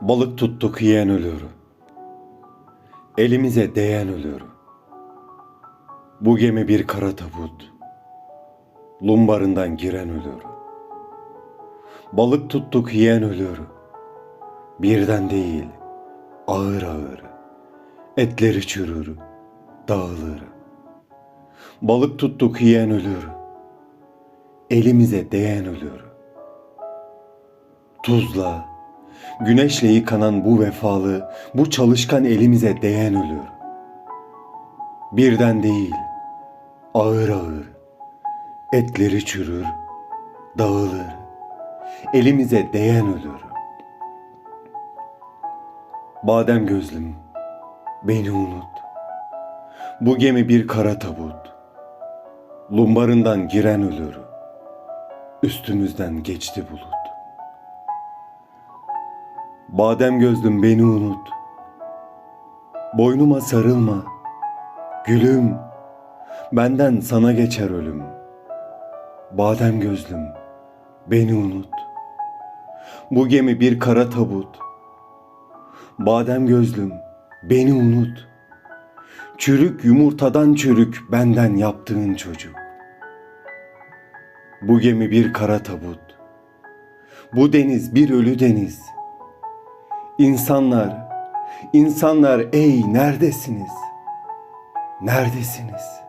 Balık tuttuk yiyen ölür. Elimize değen ölür. Bu gemi bir kara tabut. Lumbarından giren ölür. Balık tuttuk yiyen ölür. Birden değil, ağır ağır. Etleri çürür, dağılır. Balık tuttuk yiyen ölür. Elimize değen ölür. Tuzla, güneşle yıkanan bu vefalı, bu çalışkan elimize değen ölür. Birden değil, ağır ağır, etleri çürür, dağılır. Elimize değen ölür. Badem gözlüm, beni unut. Bu gemi bir kara tabut. Lumbarından giren ölür. Üstümüzden geçti bulut. Badem gözlüm beni unut. Boynuma sarılma. Gülüm, benden sana geçer ölüm. Badem gözlüm, beni unut. Bu gemi bir kara tabut. Badem gözlüm, beni unut. Çürük yumurtadan çürük benden yaptığın çocuk. Bu gemi bir kara tabut. Bu deniz bir ölü deniz. İnsanlar, insanlar ey neredesiniz? Neredesiniz?